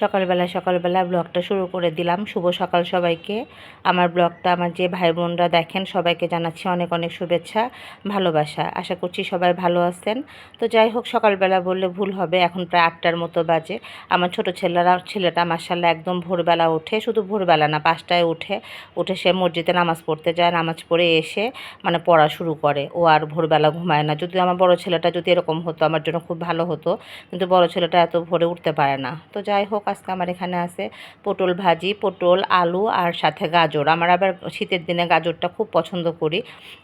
সকালবেলা সকালবেলা ব্লগটা শুরু করে দিলাম। শুভ সকাল সবাইকে। আমার ব্লগটা, আমার যে ভাই বোনরা দেখেন, সবাইকে জানাচ্ছি অনেক অনেক শুভেচ্ছা, ভালোবাসা। আশা করছি সবাই ভালো আছেন। তো যাই হোক, সকালবেলা বললে ভুল হবে। এখন প্রায় আটটার মতো বাজে। আমার ছোট ছেলেরা, ছেলেটা মার্শাল্লাহ একদম ভোরবেলা ওঠে। শুধু ভোরবেলা না, পাঁচটায় উঠে। উঠে সে মসজিদে নামাজ পড়তে যায়। নামাজ পড়ে এসে মানে পড়া শুরু করে। ও আর ভোরবেলা ঘুমায় না। যদি আমার বড় ছেলেটা যদি এরকম হতো, আমার জন্য খুব ভালো হতো। কিন্তু বড় ছেলেটা এত ভোরে উঠতে পারে না। তো যাই হোক আজকে আমার এখানে আছে। পটল ভাজি, পটল, আলু আর সাথে গাজর। আমার আবার শীতের দিনে গাজরটা খুব পছন্দ করি।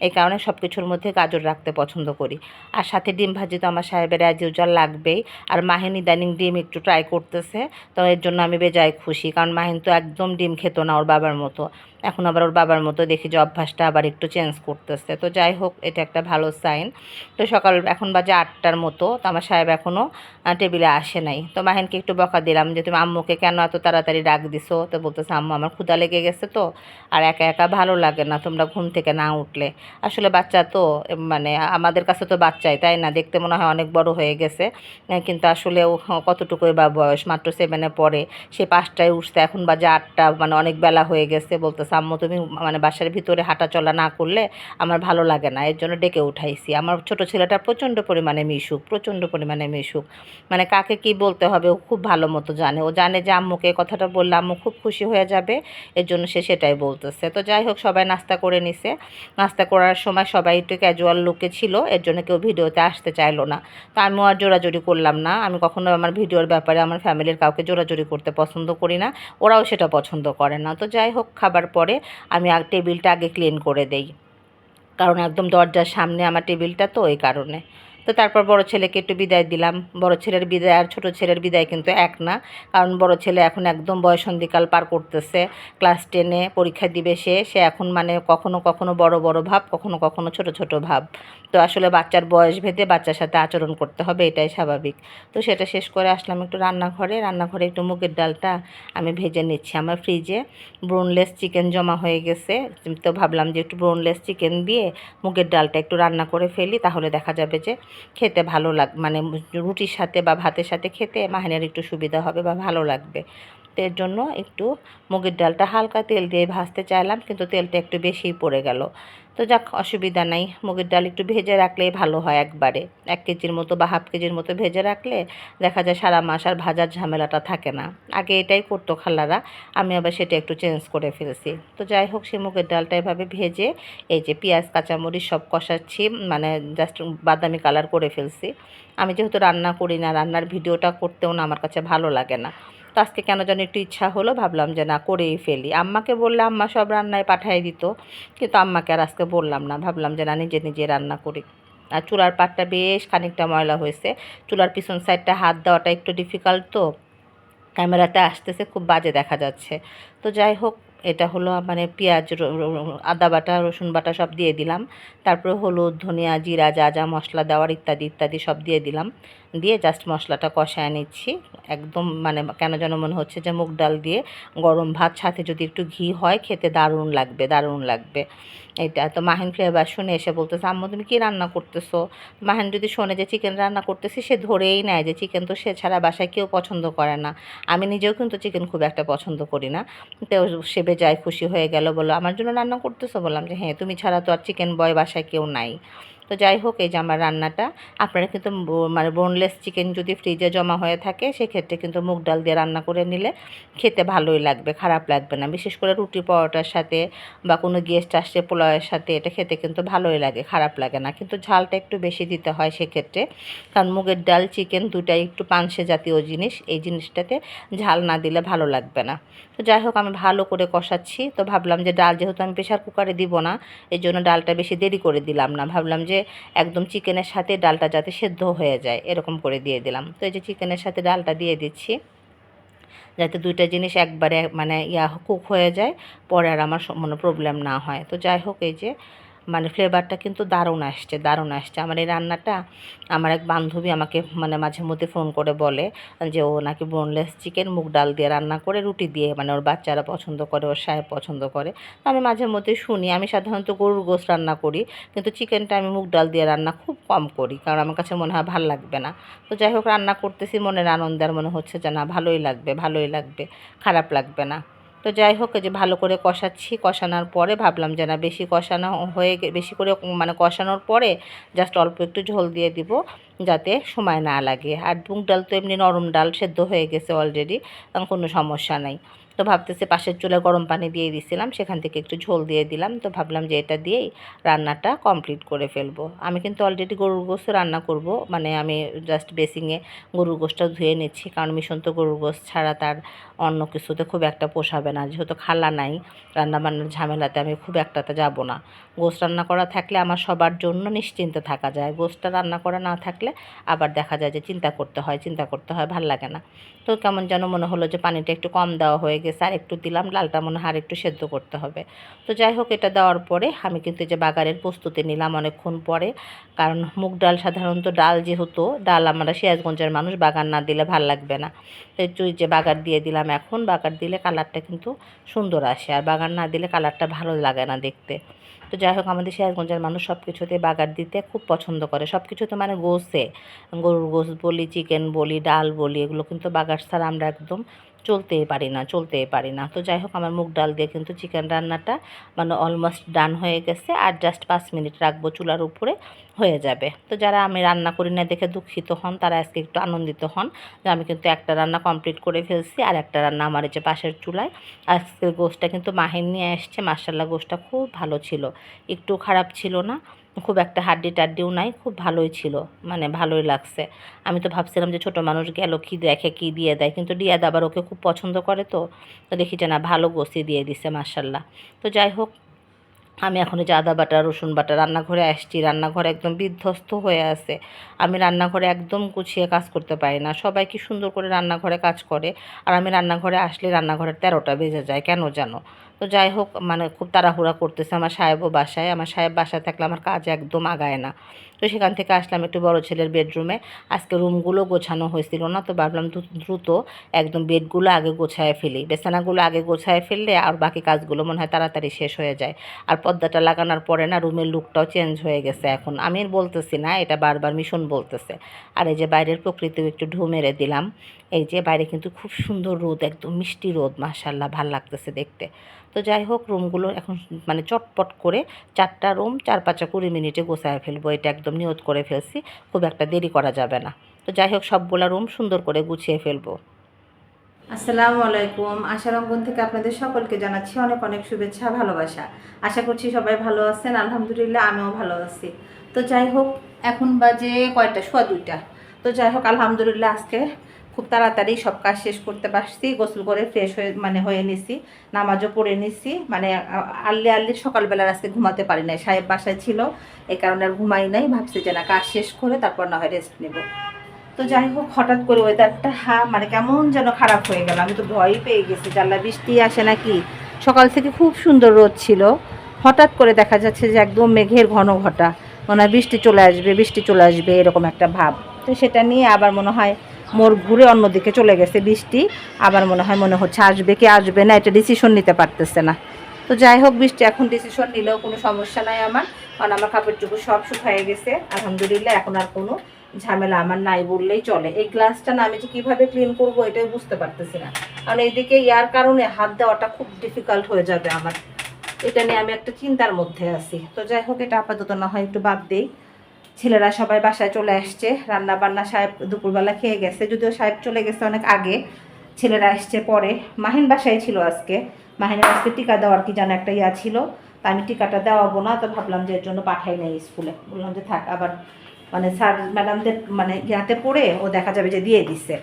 এই কারণে সব কিছুর মধ্যে গাজর রাখতে পছন্দ করি। আর সাথে ডিম ভাজি তো আমার সাহেবের অ্যাজ ইউজাল লাগবেই। আর মাহিন ইদানিং ডিম একটু ট্রাই করতেছে। তো এর জন্য আমি বেজায় খুশি। কারণ মাহিন তো একদম ডিম খেত না ওর বাবার মতো। এখন আবার ওর বাবার মতো দেখি যে অভ্যাসটা আবার একটু চেঞ্জ করতেছে। তো যাই হোক, এটা একটা ভালো সাইন তো সকাল, এখন বাজে আটটার মতো। তো আমার সাহেব এখনও টেবিলে আসে নাই। তো মাহিনকে একটু বকা দিলাম যে, তুমি আম্মুকে কেন এত তাড়াতাড়ি ডাক দিছো? তো বলতেছে, আম্মু, আমার ক্ষুদা লেগে গেছে তো। আর একা একা ভালো লাগে না, তোমরা ঘুম থেকে না উঠলে। আসলে বাচ্চা তো মানে আমাদের কাছে তো বাচ্চাই, তাই না? দেখতে মনে হয় অনেক বড় হয়ে গেছে। কিন্তু আসলে কতটুকুই বা বয়স? মাত্র সেভেনে পড়ে। সে পাঁচটায় উঠছে, এখন বাজে আটটা মানে অনেক বেলা হয়ে গেছে। বলতেছে আম্মু, তুমি মানে বাসার ভিতরে হাঁটা চলা না করলে আমার ভালো লাগে না, এর জন্য ডেকে উঠাইছি। আমার ছোট ছেলেটা প্রচণ্ড পরিমাণে মিশুক, প্রচণ্ড পরিমাণে মিশুক। মানে কাকে কি বলতে হবে ও খুব ভালো মতো জানে। ও জানে যে আম্মুকে কথাটা বললে আম্মু খুব খুশি হয়ে যাবে, এর জন্য সে সেটাই বলতেছে। তো যাই হোক, সবাই নাস্তা করে নিছে। নাস্তা করার সময় সবাই একটু ক্যাজুয়াল লুকে ছিল, এর জন্য কেউ ভিডিওতে আসতে চাইলো না। তো আমিও আর জোরাজুরি করলাম না। আমি কখনো আমার ভিডিওর ব্যাপারে আমার ফ্যামিলির কাউকে জোরাজুরি করতে পছন্দ করি না, ওরাও সেটা পছন্দ করে না। তো যাই হোক, খাবার পরে আমি আর টেবিলটা আগে ক্লিন করে দেই। কারণ একদম দরজার সামনে আমার টেবিলটা তো ওই কারণে। তো তারপর বড় ছেলেকে একটু বিদায় দিলাম। বড় ছেলের বিদায় আর ছোট ছেলের বিদায় কিন্তু এক না। কারণ বড় ছেলে এখন একদম বয়সন্ধিকাল পার করতেছে। ক্লাস টেনে পরীক্ষা দিবে সে। সে এখন মানে কখনো কখনো বড় বড় ভাব, কখনো কখনো ছোট ছোট ভাব। তো আসলে বাচ্চার বয়স ভেদে বাচ্চার সাথে আচরণ করতে হবে, এটাই স্বাভাবিক। তো সেটা শেষ করে আসলাম একটু রান্নাঘরে রান্নাঘরে একটু মুগের ডালটা আমি ভেজে নিচ্ছি আমার ফ্রিজে। ব্রোনলেস চিকেন জমা হয়ে গেছে, তো ভাবলাম যে একটু ব্রোনলেস চিকেন দিয়ে মুগের ডালটা একটু রান্না করে ফেলি, তাহলে দেখা যাবে যে খেতে ভালো লাগ মানে রুটির সাথে বা ভাতের সাথে খেতে মাহিনের একটু সুবিধা হবে বা ভালো লাগবে। তো এর জন্য একটু মুগের ডালটা হালকা তেল দিয়ে ভাজতে চাইলাম, কিন্তু তেলটা একটু বেশিই পড়ে গেল। তো যাক, অসুবিধা নাই। মুগের ডাল একটু ভেজে রাখলেই ভালো হয় একবারে। এক কেজির মতো বা হাফ কেজির মতো ভেজে রাখলে দেখা যায় সারা মাস আর ভাজার ঝামেলাটা থাকে না। আগে এটাই করতো খালারা, আমি আবার সেটা একটু চেঞ্জ করে ফেলছি। তো যাই হোক, সে মুগের ডালটা এভাবে ভেজে এই যে পেঁয়াজ, কাঁচামরিচ সব কষাচ্ছি মানে জাস্ট বাদামি কালার করে ফেলছি। আমি যেহেতু রান্না করি না, রান্নার ভিডিওটা করতেও না, আমার কাছে ভালো লাগে না। তো আজকে কেন যেন একটু ইচ্ছা হলো, ভাবলাম যে না, করেই ফেলি। আম্মাকে বললে আম্মা সব রান্নায় পাঠিয়ে দিত, কিন্তু আম্মাকে আর আজকে বললাম না। ভাবলাম যে না, নিজে নিজে রান্না করি। আর চুলার পাটটা বেশ খানিকটা ময়লা হয়েছে। চুলার পিছন সাইডটা হাত দেওয়াটা একটু ডিফিকাল্ট তো। ক্যামেরাতে আসতেছে, খুব বাজে দেখা যাচ্ছে। তো যাই হোক, এটা হলো মানে পেঁয়াজ আদা বাটা, রসুন বাটা সব দিয়ে দিলাম। তারপরে হলুদ, ধনিয়া, জিরা, যা যা মশলা দেওয়ার ইত্যাদি ইত্যাদি সব দিয়ে দিলাম। দিয়ে জাস্ট মশলাটা কষায় নিচ্ছি। একদম মানে কেন যেন মনে হচ্ছে যে মুগ ডাল দিয়ে গরম ভাত, সাথে যদি একটু ঘি হয়, খেতে দারুণ লাগবে দারুণ লাগবে। এটা তো মাহিন ফ্লেভার শুনে এসে বলতেছে, আম্মু, তুমি কী রান্না করতেছো? মাহিন যদি শোনে যে চিকেন রান্না করতেছি, সে ধরেই নেয় যে চিকেন তো সে ছাড়া বাসায় কেউ পছন্দ করে না। আমি নিজেও কিন্তু চিকেন খুব একটা পছন্দ করি না। তো সে বেজায় খুশি হয়ে গেল বলো আমার জন্য রান্না করতেছো? বললাম যে হ্যাঁ তুমি ছাড়া তো আর চিকেন বয় বাসায় কেউ নাই। তো যাই হোক, এই যে আমার রান্নাটা, আপনারা কিন্তু মানে বোনলেস চিকেন যদি ফ্রিজে জমা হয়ে থাকে, সেক্ষেত্রে কিন্তু মুগ ডাল দিয়ে রান্না করে নিলে খেতে ভালোই লাগবে, খারাপ লাগবে না। বিশেষ করে রুটি পরোটার সাথে বা কোনো গেস্ট আসছে পোলাওয়ের সাথে, এটা খেতে কিন্তু ভালোই লাগে, খারাপ লাগে না। কিন্তু ঝালটা একটু বেশি দিতে হয় সেক্ষেত্রে, কারণ মুগের ডাল চিকেন দুটাই একটু পানসে জাতীয় জিনিস, এই জিনিসটাতে ঝাল না দিলে ভালো লাগবে না। তো যাই হোক, আমি ভালো করে কষাচ্ছি, তো ভাবলাম যে ডাল যেহেতু আমি প্রেশার কুকারে দিব না এই জন্য ডালটা বেশি দেরি করে দিলাম না। ভাবলাম যে একদম চিকেনের সাথে ডালটা যাতে সেদ্ধ হয়ে যায়, এরকম করে দিয়ে দিলাম। তো এই যে চিকেনের সাথে ডালটা দিয়ে দিচ্ছি, যাতে দুইটা জিনিস একবারে মানে ইয়া কুক হয়ে যায়, পরে আর আমার মানে প্রবলেম না হয়। তো যাই হোক, এই যে মানে ফ্লেভারটা কিন্তু দারুণ আসছে দারুণ আসছে। আমার এই রান্নাটা আমার এক বান্ধবী আমাকে মানে মাঝে মধ্যে ফোন করে বলে যে, ও নাকি বোনলেস চিকেন মুগ ডাল দিয়ে রান্না করে, রুটি দিয়ে মানে ওর বাচ্চারা পছন্দ করে, ওর সাহেব পছন্দ করে। আমি মাঝে মধ্যে শুনি, আমি সাধারণত গরুর গোস রান্না করি, কিন্তু চিকেনটা আমি মুগ ডাল দিয়ে রান্না খুব কম করি, কারণ আমার কাছে মনে হয় ভালো লাগবে না। তো যাই হোক, রান্না করতেছি, মনের আনন্দ আর মনে হচ্ছে যে, না, ভালোই লাগবে ভালোই লাগবে, খারাপ লাগবে না। তো যাই হোক যে ভালো করে কষাচ্ছি। কষানোর পরে ভাবলাম যে না, বেশি কষানো হয়ে বেশি করে মানে কষানোর পরে জাস্ট অল্প একটু ঝোল দিয়ে দিব যাতে সময় না লাগে। আর মুগ ডাল তো এমনি নরম ডাল, সেদ্ধ হয়ে গেছে অলরেডি কোনো সমস্যা নাই। তো ভাবতেছি পাশের চুলায় গরম পানি দিয়ে দিছিলাম, সেখান থেকে একটু ঝোল দিয়ে দিলাম, তো ভাবলাম যে এটা দিয়েই রান্নাটা কমপ্লিট করে ফেলব। আমি কিন্তু অলরেডি গরুর গোস্ত রান্না করব মানে আমি জাস্ট বেসিংয়ে গরুর গোস্তটা ধুয়ে নিচ্ছি, কারণ মিশন তো গরুর গোস্ত ছাড়া তার অন্য কিছুতে খুব একটা পোষাবে না, যেহেতু খালা নাই, রান্নাবান্নার ঝামেলাতে আমি খুব একটাতে যাব না। গোস্ত রান্না করা থাকলে আমার সবার জন্য নিশ্চিন্তে থাকা যায় গোস্তটা রান্না করা না থাকলে আবার দেখা যায় যে চিন্তা করতে হয়, চিন্তা করতে হয়, ভালো লাগে না। তো কেমন যেন মনে হলো যে পানিটা একটু কম দেওয়া হয়ে গেছে। আর একটু দিলাম লালটা মনে হয় আর একটু সেদ্ধ করতে হবে। তো যাই হোক, এটা দেওয়ার পরে আমি কিন্তু যে বাগারের প্রস্তুতি নিলাম অনেকক্ষণ পরে। কারণ মুগ ডাল সাধারণত ডাল যেহেতু, ডাল আমরা সিরাজগঞ্জের মানুষ, বাগান না দিলে ভালো লাগবে না। তো একটু যে বাগার দিয়ে দিলাম এখন, বাগার দিলে কালারটা কিন্তু সুন্দর আসে। আর বাগান না দিলে কালারটা ভালো লাগে না দেখতে। তো যাই হোক, আমাদের সিরাজগঞ্জের মানুষ সব কিছুতে বাগার দিতে খুব পছন্দ করে। সব কিছুতে মানে গোসে গরুর গোস বলি চিকেন বলি, ডাল বলি, এগুলো কিন্তু বাগার ছাড়া আমরা একদম চলতেই পারি না, চলতেই পারি না। তো যাই হোক, আমার মুগ ডাল দিয়ে কিন্তু চিকেন রান্নাটা মানে অলমোস্ট ডান হয়ে গেছে আর জাস্ট পাঁচ মিনিট রাখব চুলার উপরে হয়ে যাবে। তো যারা আমি রান্না করি না দেখে দুঃখিত হন, তারা আজকে একটু আনন্দিত হন যে আমি কিন্তু একটা রান্না কমপ্লিট করে ফেলছি আর একটা রান্না আমার যে পাশের চুলায়। আজকের গোষ্ঠটা কিন্তু মাহিন নিয়ে আসছে মার্শাল্লাহ গোষ্ঠটা খুব ভালো ছিল। একটু খারাপ ছিল না। খুব একটা হাড্ডি টাড্ডিও নাই, খুব ভালোই ছিল মানে ভালোই লাগছে। আমি তো ভাবছিলাম যে ছোটো মানুষ গেল, কী দেখে, কী দিয়ে দেয়, কিন্তু ডিয়াদ দাবার ওকে খুব পছন্দ করে তো তো দেখি যে না, ভালো গোসি দিয়ে দিছে মার্শাল্লাহ তো যাই হোক, আমি এখন যে আদা বাটা, রসুন বাটা রান্নাঘরে আসছি, রান্নাঘর একদম বিধ্বস্ত হয়ে আছে। আমি রান্নাঘরে একদম গুছিয়ে কাজ করতে পারি না। সবাই কি সুন্দর করে রান্নাঘরে কাজ করে, আর আমি রান্নাঘরে আসলে রান্নাঘরের তেরোটা বেজে যায়, কেন জানো? তো যাই হোক মানে খুব তাড়াহুড়া করতেছে আমার সাহেবও বাসায়। আমার সাহেব বাসায় থাকলে আমার কাজ একদম আগায় না। তো সেখান থেকে আসলাম একটু বড় ছেলের বেডরুমে আজকে রুমগুলো গোছানো হয়েছিল না, তো ভাবলাম দ্রুত একদম বেডগুলো আগে গোছায় ফেলি। বেছানাগুলো আগে গোছায় ফেললে আর বাকি কাজগুলো মনে হয় তাড়াতাড়ি শেষ হয়ে যায়। আর পর্দাটা লাগানোর পরে না রুমের লুকটাও চেঞ্জ হয়ে গেছে এখন। আমি বলতেছি না, এটা বারবার মিশন বলতেছে। আর এই যে বাইরের প্রকৃতিও একটু ঢু মেরে দিলাম। এই যে বাইরে কিন্তু খুব সুন্দর রোদ, একদম মিষ্টি রোদ মাসাল্লাহ ভালো লাগতেছে দেখতে। তো যাই হোক, রুমগুলো এখন মানে চটপট করে চারটা রুম, চার পাঁচটা কুড়ি মিনিটে গোছায় ফেলব। এটা একদম নিয়ত করে ফেলছি, খুব একটা দেরি করা যাবে না। তো যাই হোক, সবগুলা রুম সুন্দর করে গুছিয়ে ফেলব। আসসালামু আলাইকুম। আশার অঙ্গন থেকে আপনাদের সকলকে জানাচ্ছি অনেক অনেক শুভেচ্ছা, ভালোবাসা। আশা করছি সবাই ভালো আছেন, আলহামদুলিল্লাহ আমিও ভালো আছি। তো যাই হোক, এখন বাজে কয়টা? সোয়া দুইটা। তো যাই হোক, আলহামদুলিল্লাহ আজকে খুব তাড়াতাড়ি সব কাজ শেষ করতে পারছি, গোসল করে ফ্রেশ হয়ে মানে হয়ে নিছি, নামাজও পড়ে নিছি মানে আল্লি আল্লি সকালবেলা আজকে ঘুমাতে পারি নাই, সাহেব বাসায় ছিল, এই কারণে আর ঘুমাই নাই, ভাবছি যে না, কাজ শেষ করে তারপর না হয় রেস্ট নেব। তো যাই হোক, হঠাৎ করে ওয়েদারটা হা মানে কেমন যেন খারাপ হয়ে গেল, আমি তো ভয়ই পেয়ে গেছি, জানলা বৃষ্টি আসে নাকি? সকাল থেকে খুব সুন্দর রোদ ছিল, হঠাৎ করে দেখা যাচ্ছে যে একদম মেঘের ঘন ঘটা, মনে বৃষ্টি চলে আসবে, বৃষ্টি চলে আসবে, এরকম একটা ভাব। তো সেটা নিয়ে আবার মনে হয় মোর ঘুরে অন্যদিকে চলে গেছে। বৃষ্টি আবার মনে হয় মনে হচ্ছে আসবে কি আসবে না, এটা ডিসিশন নিতে পারতেছে না। তো যাই হোক, বৃষ্টি এখন ডিসিশন নিলেও কোনো সমস্যা নাই আমার। কারণ আমার কাপড় চোপড় সব শুকিয়ে গেছে। আলহামদুলিল্লাহ, এখন আর কোনো ঝামেলা আমার নাই বললেই চলে। এই গ্লাসটা না আমি যে কীভাবে ক্লিন করব এটাই বুঝতে পারতেছি না। কারণ এইদিকে ইয়ার কারণে হাত দেওয়াটা খুব ডিফিকাল্ট হয়ে যাবে আমার। এটা নিয়ে আমি একটা চিন্তার মধ্যে আছি। তো যাই হোক, এটা আপাতত না হয় একটু বাদ দেই। ছেলেরা সবাই বাসায় চলে আসছে রান্না বান্না সাহেব দুপুরবেলা খেয়ে গেছে, যদিও সাহেব চলে গেছে অনেক আগে, ছেলেরা আসছে পরে। মাহিন বাসায় ছিল আজকে। মাহিনের আজকে টিকা দেওয়ার কি যেন একটা ইয়া ছিল, তা আমি টিকাটা দেওয়াবো না, তো ভাবলাম যে এর জন্য পাঠাই নাই স্কুলে। বললাম যে থাক, আবার মানে স্যার, ম্যাডামদের মানে ইয়াতে পড়ে ও দেখা যাবে যে দিয়ে দিছে।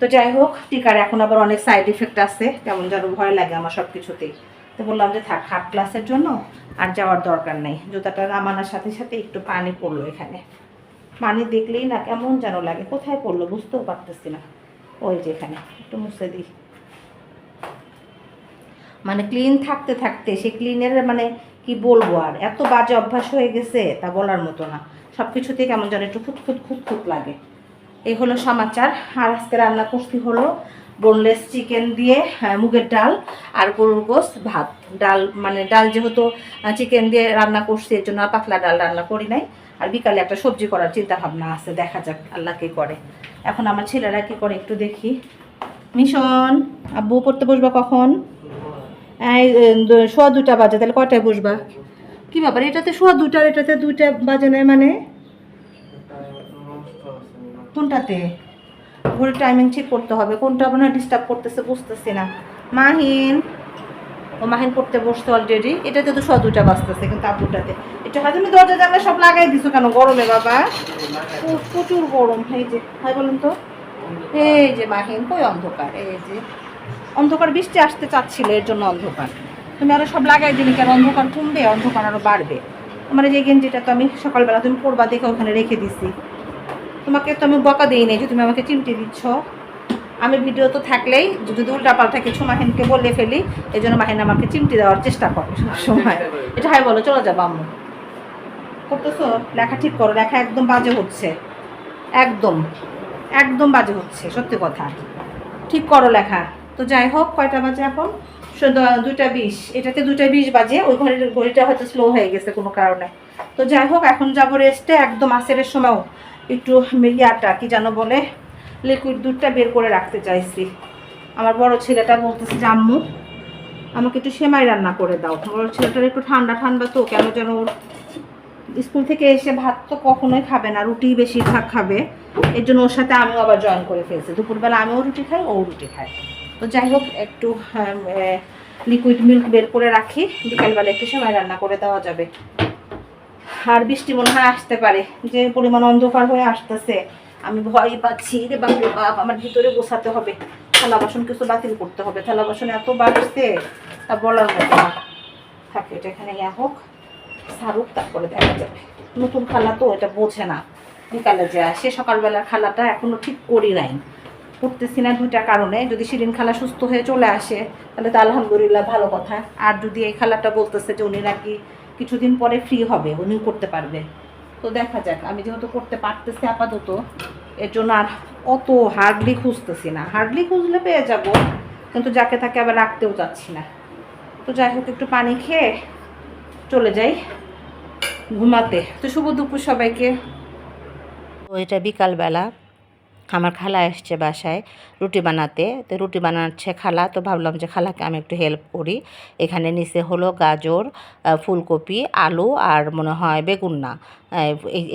তো যাই হোক, টিকার এখন আবার অনেক সাইড ইফেক্ট আছে, কেমন যেন ভয় লাগে আমার সব কিছুতেই তো বললাম যে থাক হাফ ক্লাসের জন্য আর যাওয়ার দরকার নেই। জুতাটা নামানোর সাথে সাথে একটু পানি পড়ল এখানে। পানি দেখলেই না কেমন যেন লাগে। কোথায় পড়ল বুঝতেও পারতেছি না। ওই যে এখানে, একটু মুছে দিই। মানে ক্লিন থাকতে থাকতে, সে ক্লিনের মানে কি বলব আর? এত বাজে অভ্যাস হয়ে গেছে, তা বলার মতো না। সব কিছুতে কেমন যেন একটু খুঁত খুঁত খুঁত খুঁত লাগে। এই হলো সমাচার। আর আজকে রান্না করতে হলো বোনলেস চিকেন দিয়ে আহ, মুগের ডাল আর গরুর গোস ভাত। ডাল মানে ডাল যেহেতু চিকেন দিয়ে রান্না করছি এর জন্য পাতলা ডাল রান্না করি নাই। আর বিকালে একটা সবজি করার চিন্তা ভাবনা আছে দেখা যাক আল্লাহ কি করে। এখন আমার ছেলেরা কি করে একটু দেখি। মিশন আব্বু পড়তে বসবা কখন? সোয়া দুটা বাজে তাহলে কটায় বসবা? কি ব্যাপার এটাতে সোয়া দুটার এটাতে দুইটা বাজে নাই মানে? কোনটাতে? ঘড়ির টাইমিং ঠিক করতে হবে। কোনটা হয় ডিস্টার্ব করতেছে বুঝতেছি না। মাহিন, ও মাহিন পড়তে বসতো অলরেডি এটাতে তো সোয়া দুটা বাজতেছে কিন্তু আব্বুটাতে। এটা হয়তো তুমি দরজা জানলা সব লাগাই দিছো কেন গরমে বাবা? প্রচুর গরম। এই যে হয় বলুন তো। এই যে মাহিন, কই অন্ধকার? এই যে, অন্ধকার বৃষ্টি আসতে চাচ্ছিল, এর জন্য অন্ধকার। তুমি আরও সব লাগাই দিলি কেন? অন্ধকার কমবে, অন্ধকার আরও বাড়বে। এই যে গেঞ্জিটা তো আমি সকালবেলা তুমি পড়বা দেখে ওখানে রেখে দিছি। তোমাকে তো আমি বকা দিই নাই যে তুমি আমাকে চিমটি দিচ্ছ। আমি ভিডিও তো থাকলেই যদি উল্টা পাল্টা কিছু মাহিনকে বলে ফেলি, এই জন্য মাহিন আমাকে চিমটি দেওয়ার চেষ্টা করে সময় এটা হাই বলো, চলে যাব আম্মু করতেছো? লেখা ঠিক করো, লেখা একদম বাজে হচ্ছে। একদম একদম বাজে হচ্ছে, সত্যি কথা। ঠিক করো লেখা। তো যাই হোক, কয়টা বাজে এখন? দুইটা বিশ। এটাতে দুটা বিশ বাজে, ওই ঘড়ির, ঘড়িটা হয়তো স্লো হয়ে গেছে কোনো কারণে। তো যাই হোক, এখন যাব রেস্টে একদম আসেরের সময়ও। একটু ইয়াটা কি যেন বলে লিকুইড দুধটা বের করে রাখতে চাইছি। আমার বড় ছেলেটা বলতেছে যে, আম্মু, আমাকে একটু সেমাই রান্না করে দাও। বড় ছেলেটার একটু ঠান্ডা ঠান্ডা তো, কেন যেন ওর স্কুল থেকে এসে ভাত তো কখনোই খাবে না, রুটি বেশিরভাগ খাবে। এর জন্য ওর সাথে আমিও আবার জয়েন করে ফেলছি। দুপুরবেলা আমিও রুটি খাই, ও রুটি খায়। তো যাই হোক, একটু লিকুইড মিল্ক বের করে রাখি। বিকালবেলা একটু সময় রান্না করে দেওয়া যাবে। আর বৃষ্টি মনে হয় আসতে পারে, যে পরিমাণ অন্ধকার হয়ে আসতেছে। আমি ভয় পাচ্ছি রে বাপ রে বাপ, আমার ভিতরে বসাতে হবে। থালা বাসন কিছু বাতিল করতে হবে। থালা বাসন এত বাড়ছে, তা বলার মতো না। থাকে, এটা এখানে ইয়া হোক, সারুক, তারপরে দেখা যাবে। নতুন খালা তো এটা বোঝে না, বিকালে যে আসে। সকালবেলার খালাটা এখনও ঠিক করি নাই। করতেছি না দুইটা কারণে। যদি শিরিন খালা সুস্থ হয়ে চলে আসে, তাহলে তো আলহামদুলিল্লাহ ভালো কথা। আর যদি এই খালাটা বলতেছে যে উনি নাকি কিছুদিন পরে ফ্রি হবে, উনিও করতে পারবে। তো দেখা যাক, আমি যেহেতু করতে পারতেছি আপাতত, এর জন্য আর অত হার্ডলি খুঁজতেছি না। হার্ডলি খুঁজলে পেয়ে যাব, কিন্তু যাকে তাকে আবার রাখতেও যাচ্ছি না। তো যাই হোক, একটু পানি খেয়ে চলে যাই ঘুমাতে। তো শুভ দুপুর সবাইকে। তো এটা বিকালবেলা। আমার খালা এসছে বাসায় রুটি বানাতে। তো রুটি বানাচ্ছে খালা, তো ভাবলাম যে খালাকে আমি একটু হেল্প করি। এখানে নিচে হলো গাজর ফুলকপি, আলু আর মনে হয় বেগুন না।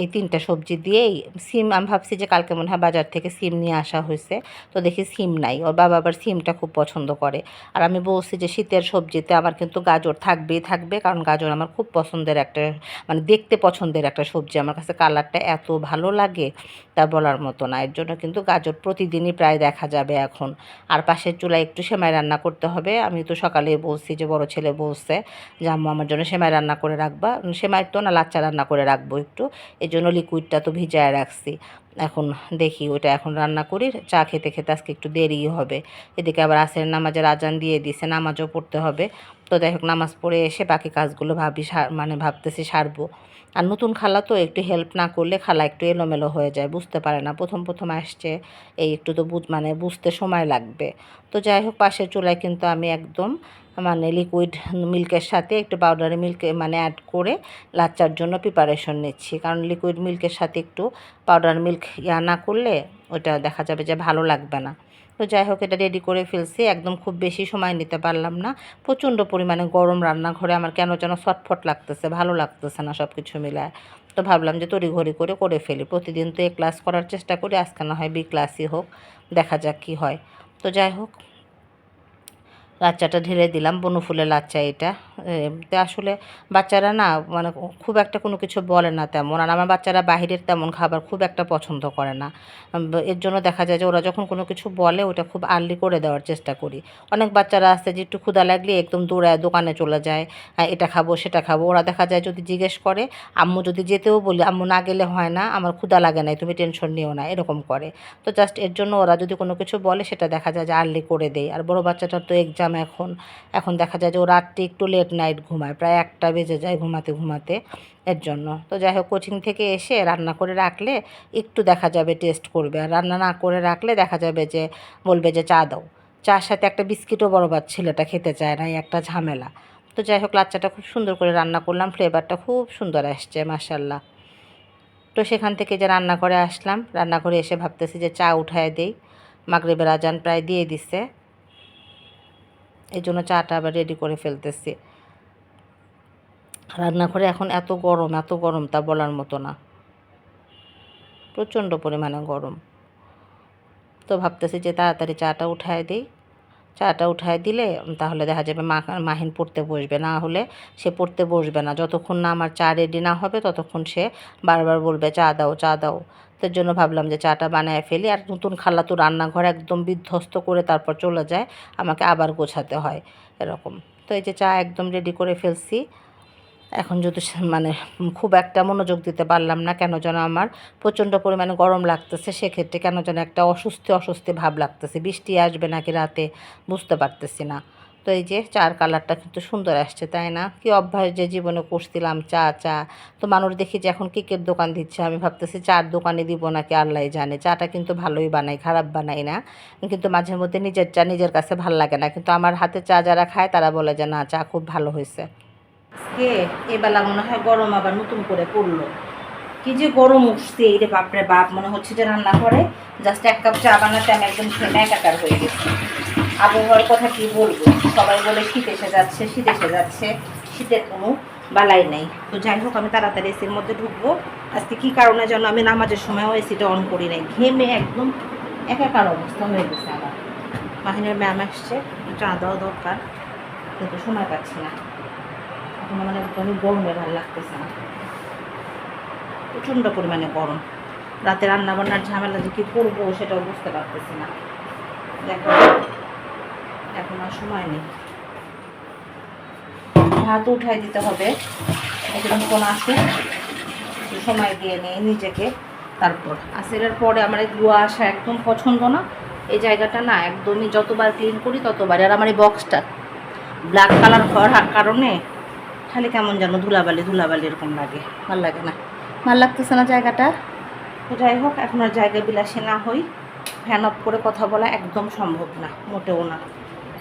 এই তিনটা সবজি দিয়েই সিম, আমি ভাবছি যে কালকে মনে হয় বাজার থেকে সিম নিয়ে আসা হয়েছে। তো দেখি সিম নাই, ওর বাবা আবার সিমটা খুব পছন্দ করে। আর আমি বলছি যে শীতের সবজিতে আমার কিন্তু গাজর থাকবেই থাকবে, কারণ গাজর আমার খুব পছন্দের একটা মানে দেখতে পছন্দের একটা সবজি। আমার কাছে কালারটা এত ভালো লাগে তা বলার মতো না, এর জন্য কিন্তু গাজর প্রতিদিনই প্রায় দেখা যাবে এখন। আর পাশের চুলায় একটু সেমাই রান্না করতে হবে। আমি তো সকালে বলছি যে, বড় ছেলে বলছে যে, আম্মু, আমার জন্য সেমাই রান্না করে রাখবা। সেমাই তো না, লাচ্চা রান্না করে রাখব একটু। এই জন্য লিকুইডটা তো ভিজায় রাখছি। এখন দেখি ওটা এখন রান্না করি। চা খেতে খেতে আজকে একটু দেরি হবে। এদিকে আবার আসের নামাজের আজান দিয়ে দিছে, নামাজও পড়তে হবে। তো যাই হোক, নামাজ পড়ে এসে বাকি কাজগুলো ভাবি মানে ভাবতেছি সারবো। আর নতুন খালা তো একটু হেল্প না করলে খালা একটু এলোমেলো হয়ে যায়, বুঝতে পারে না। প্রথম প্রথম আসছে, এই একটু তো বুঝ মানে বুঝতে সময় লাগবে। তো যাই হোক, পাশের চুলায় কিন্তু আমি একদম মানে লিকুইড মিল্কের সাথে একটু পাউডারি মিল্ক মানে অ্যাড করে লাচ্চার জন্য প্রিপারেশন নিচ্ছি। কারণ লিকুইড মিল্কের সাথে একটু পাউডার মিল্ক ইয়া না করলে ওটা দেখা যাবে যে ভালো লাগবে না। তো যাই হোক, এটা রেডি করে ফেলছি। একদম খুব বেশি সময় নিতে পারলাম না। প্রচণ্ড পরিমাণে গরম রান্নাঘরে আমার কেন যেন ছটফট লাগতেছে, ভালো লাগতেছে না সব কিছু মিলায়। তো ভাবলাম যে তড়িঘড়ি করে করে ফেলি। প্রতিদিন তো এ ক্লাস করার চেষ্টা করি, আজকে না হয় বি ক্লাসই হোক, দেখা যাক কী হয়। তো যাই হোক, লাচ্চাটা ঢেলে দিলাম, বনুফুলের লাচ্চা এটা। তো আসলে বাচ্চারা না মানে খুব একটা কোনো কিছু বলে না তেমন। আর আমার বাচ্চারা বাহিরের তেমন খাবার খুব একটা পছন্দ করে না। এর জন্য দেখা যায় যে ওরা যখন কোনো কিছু বলে ওটা খুব আর্লি করে দেওয়ার চেষ্টা করি। অনেক বাচ্চারা আসতে যে একটু ক্ষুদা লাগলে একদম দৌড়ায় দোকানে চলে যায় এটা খাব, সেটা খাব। ওরা দেখা যায় যদি জিজ্ঞেস করে, আম্মু যদি যেতেও বলি, আম্মু না গেলে হয় না, আমার ক্ষুদা লাগে নাই তুমি টেনশন নিও না, এরকম করে। তো জাস্ট এর জন্য ওরা যদি কোনো কিছু বলে, সেটা দেখা যায় যে আর্লি করে দেয়। আর বড় বাচ্চাটার তো এক্সাম এখন। এখন দেখা যায় যে ও রাত্রে একটু লেট নাইট ঘুমায়, প্রায় একটা বেজে যায় ঘুমাতে ঘুমাতে এর জন্য। তো যাই হোক কোচিং থেকে এসে রান্না করে রাখলে একটু দেখা যাবে টেস্ট করবে। আর রান্না না করে রাখলে দেখা যাবে যে বলবে যে চা দাও। চার সাথে একটা বিস্কিটও বড়বার ছেলেটা খেতে চায় না একটা ঝামেলা। তো যাই হোক, লাচ্চাটা খুব সুন্দর করে রান্না করলাম ফ্লেভারটা খুব সুন্দর আসছে মাসাল্লাহ তো সেখান থেকে যে রান্না করে আসলাম, রান্না করে এসে ভাবতেছি যে চা উঠায় দেই। মাগরেবের আজান প্রায় দিয়ে দিছে। এই জন্য চাটা আবার রেডি করে ফেলতেছি। রান্না করে এখন এত গরম এত গরম তা বলার মতো না। প্রচণ্ড পরিমাণে গরম। তো ভাবতেছি যে তাড়াতাড়ি চাটা উঠায় দিই। চাটা উঠায় দিলে তাহলে দেখা যাবে মা, মাহিন পড়তে বসবে। না হলে সে পড়তে বসবে না। যতক্ষণ না আমার চা রেডি না হবে, ততক্ষণ সে বারবার বলবে, চা দাও চা দাও। তার জন্য ভাবলাম যে চাটা বানায় ফেলি। আর নতুন খালা তো রান্নাঘর একদম বিধ্বস্ত করে তারপর চলে যায়। আমাকে আবার গোছাতে হয়, এরকম। তো এই যে চা একদম রেডি করে ফেলছি। এখন যদি মানে খুব একটা মনোযোগ দিতে পারলাম না, কেন যেন আমার প্রচণ্ড পরিমাণে গরম লাগতেছে, সেক্ষেত্রে কেন যেন একটা অস্বস্তি অস্বস্তি ভাব লাগতেছে। বৃষ্টি আসবে নাকি রাতে বুঝতে পারতেছি না। তো এই যে চার কালারটা কিন্তু সুন্দর আসছে, তাই না? কি অভ্যাস যে জীবনে করছিলাম, চা চা। তো মানুষ দেখি যে এখন কেকের দোকান দিচ্ছে, আমি ভাবতেছি চার দোকানে দিব নাকি আল্লাহ জানে। চাটা কিন্তু ভালোই বানাই, খারাপ বানাই না। কিন্তু মাঝে মধ্যে নিজের চা নিজের কাছে ভালো লাগে না। কিন্তু আমার হাতে চা যারা খায়, তারা বলে যে, না, চা খুব ভালো হয়েছে। আজকে এবেলা মনে হয় গরম আবার নতুন করে পড়ল। কি যে গরম উঠছে, এই রে বাপরে বাপ, মনে হচ্ছে যে রান্না করে জাস্ট এক কাপ চা বানাতে আমি একদম ঘেমে একাকার হয়ে গেছি। আবহাওয়ার কথা কি বলব? সবাই বলে শীত এসে যাচ্ছে, শীত এসে যাচ্ছে। শীতের কোনো বালাই নেই। তো যাই হোক, আমি তাড়াতাড়ি এসির মধ্যে ঢুকবো। আজকে কি কারণে যেন আমি নামাজের সময়ও এসিটা অন করি নাই। ঘেমে একদম একাকার অবস্থা হয়ে গেছে আমার। মাহিনের ম্যাম আসছে চা দেওয়া দরকার। কিন্তু সময় পাচ্ছি না। এখন আমার একদমই গরমে ভালো লাগতেছে না। প্রচণ্ড পরিমাণে গরম। রাতে রান্না বান্নার ঝামেলা যে কী করব সেটাও বুঝতে পারতেছি না। দেখো, এখন আর সময় নেই। ভাত উঠাই দিতে হবে। এখন কোন একটু সময় দিয়ে নিয়ে নিজেকে। তারপর আসেরের পরে আমার এই ধোয়া আসা একদম পছন্দ না। এই জায়গাটা না একদমই যতবার ক্লিন করি ততবার আর আমার এই বক্সটা ব্ল্যাক কালার হওয়ার কারণে খালি কেমন যেন ধুলাবালি ধুলাবালি এরকম লাগে। ভালো লাগে না। ভালো লাগতেছে না জায়গাটা? তো যাই হোক এখন আর জায়গা বিলাসী না হই। ফ্যান অফ করে কথা বলা একদম সম্ভব না মোটেও না।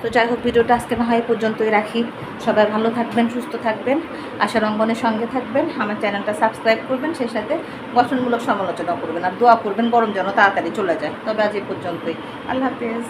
তো যাই হোক ভিডিওটা আজকে না হয় পর্যন্তই রাখি। সবাই ভালো থাকবেন সুস্থ থাকবেন। আশার অঙ্গনের সঙ্গে থাকবেন। আমার চ্যানেলটা সাবস্ক্রাইব করবেন সেই সাথে গঠনমূলক সমালোচনা করবেন। আর দোয়া করবেন গরম যেন তাড়াতাড়ি চলে যায়। তবে আজ এই পর্যন্তই। আল্লাহ হাফেজ।